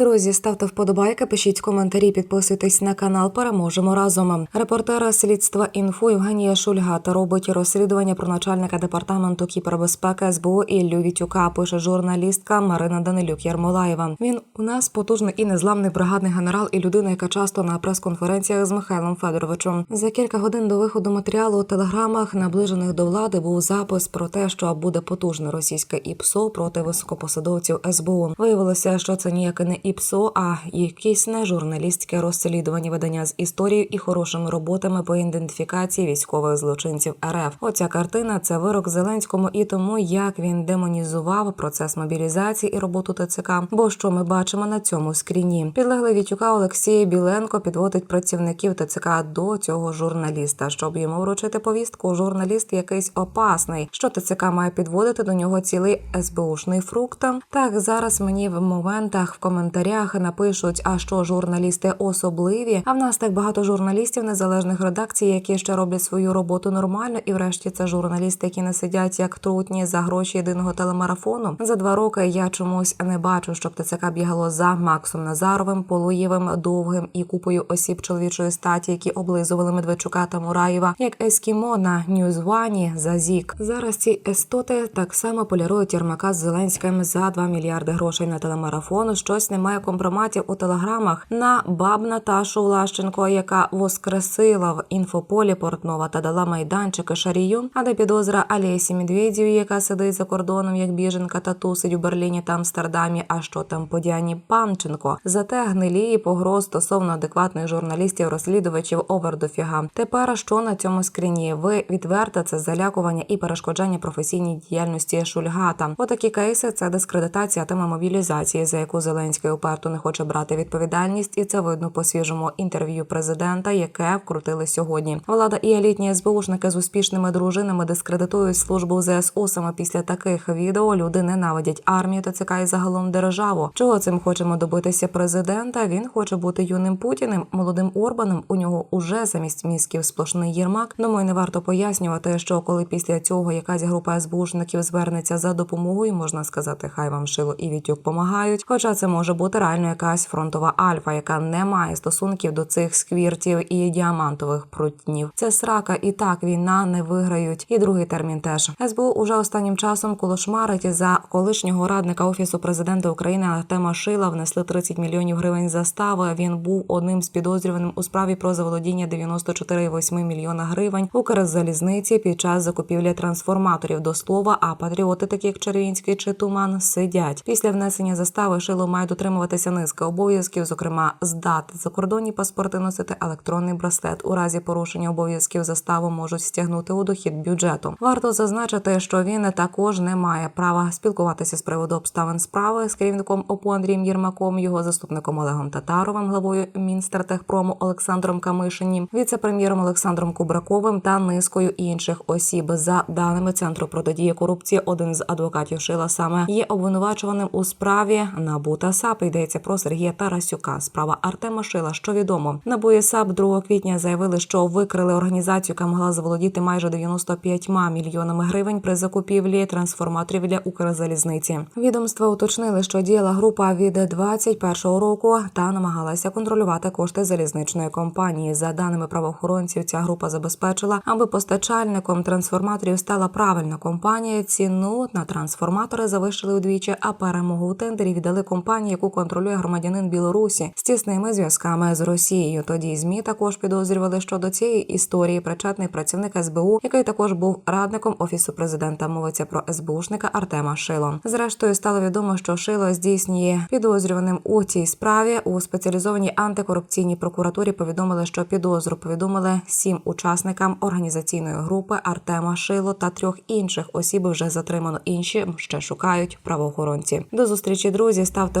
Друзі, ставте вподобайки, пишіть коментарі, підписуйтесь на канал. Переможемо разом. Репортера слідства інфо Євгенія Шульгата робить розслідування про начальника департаменту кібербезпеки СБУ Іллю Вітюка. Пише журналістка Марина Данилюк Ярмолаєва. Він у нас потужний і незламний бригадний генерал і людина, яка часто на прес-конференціях з Михайлом Федоровичем. За кілька годин до виходу матеріалу у телеграмах, наближених до влади, був запис про те, що буде потужне російське ІПСО проти високопосадовців СБУ. Виявилося, що це ніяке не ІПСО, а якесь не журналістське розслідування видання з історією і хорошими роботами по ідентифікації військових злочинців РФ. Оця картина це вирок Зеленському і тому, як він демонізував процес мобілізації і роботу ТЦК. Бо що ми бачимо на цьому скріні? Підлеглий Вітюка Олексій Біленко підводить працівників ТЦК до цього журналіста, щоб йому вручити повістку. Журналіст якийсь опасний. Що ТЦК має підводити до нього цілий СБУшний фрукт? Так зараз мені в моментах в коментарях напишуть, а що журналісти особливі. А в нас так багато журналістів незалежних редакцій, які ще роблять свою роботу нормально, і врешті це журналісти, які не сидять як трутні за гроші єдиного телемарафону. За два роки я чомусь не бачу, щоб ТЦК бігало за Максом Назаровим, Полуєвим, Довгим і купою осіб чоловічої статі, які облизували Медведчука та Мураєва, як ескімо на Ньюзвані за зік. Зараз ці естоти так само полірують Єрмака з Зеленським за 2 мільярди грошей на телемарафон. Щось немає компроматів у телеграмах на баб Наташу Влащенко, яка воскресила в інфополі Портнова та дала майданчики Шарію. А де підозра Алєсі Медведєві, яка сидить за кордоном як біженка та тусить у Берліні та Амстердамі. А що там по Діані Панченко? Зате гнилі і погроз стосовно адекватних журналістів, розслідувачів овердофіга. Тепер що на цьому скріні? Ви відверте це залякування і перешкоджання професійній діяльності Шульгата. Отакі кейси це дискредитація теми мобілізації, за яку Зеленський уперто не хоче брати відповідальність, і це видно по свіжому інтерв'ю президента, яке вкрутили сьогодні. Влада і елітні СБУшники з успішними дружинами дискредитують службу ЗСУ. Саме після таких відео люди ненавидять армію ТЦК і загалом державу. Чого цим хочемо добитися президента? Він хоче бути юним путіним, молодим Орбаном. У нього уже замість мізків сплошний єрмак. Думаю, не варто пояснювати, що коли після цього якась група СБУшників звернеться за допомогою, можна сказати, хай вам шило і вітюк помагають. Хоча це може реально якась фронтова альфа, яка не має стосунків до цих сквіртів і діамантових прутнів. Це срака, і так війна не виграють. І другий термін теж СБУ уже останнім часом колошмарить за колишнього радника офісу президента України Артема Шила внесли 30 мільйонів гривень застави. Він був одним з підозрюваним у справі про заволодіння 94,8 мільйона гривень Укрзалізниці під час закупівлі трансформаторів до слова. А патріоти, такі як Червінський чи Туман, сидять після внесення застави. Шило має дотримуватися низки обов'язків, зокрема здати закордонні паспорти, носити електронний браслет. У разі порушення обов'язків заставу можуть стягнути у дохід бюджету. Варто зазначити, що він також не має права спілкуватися з приводу обставин справи з керівником ОПУ Андрієм Єрмаком, його заступником Олегом Татаровим, главою Мінстратехпрому Олександром Камишинім, віце-прем'єром Олександром Кубраковим та низкою інших осіб. За даними центру протидії корупції, один з адвокатів Шила саме є обвинувачуваним у справі НАБУ та САП. Йдеться про Сергія Тарасюка. Справа Артема Шила. Що відомо, НАБУ і САП 2 квітня заявили, що викрили організацію, яка могла заволодіти майже 95 мільйонами гривень при закупівлі трансформаторів для Укрзалізниці. Відомства уточнили, що діяла група від 21-го року та намагалася контролювати кошти залізничної компанії. За даними правоохоронців, ця група забезпечила, аби постачальником трансформаторів стала правильна компанія. Ціну на трансформатори завищили удвічі, а перемогу у тендері віддали компанії, яку контролює громадянин Білорусі з тісними зв'язками з Росією. Тоді змі також підозрювали, що до цієї історії причетний працівник СБУ, який також був радником офісу президента. Мовиться про СБУшника Артема Шило. Зрештою стало відомо, що Шило здійснює підозрюваним у цій справі у спеціалізованій антикорупційній прокуратурі. Повідомили, що підозру повідомили сім учасникам організаційної групи Артема Шило та трьох інших осіб. Вже затримано інші ще шукають правоохоронці. До зустрічі, друзі. Ставте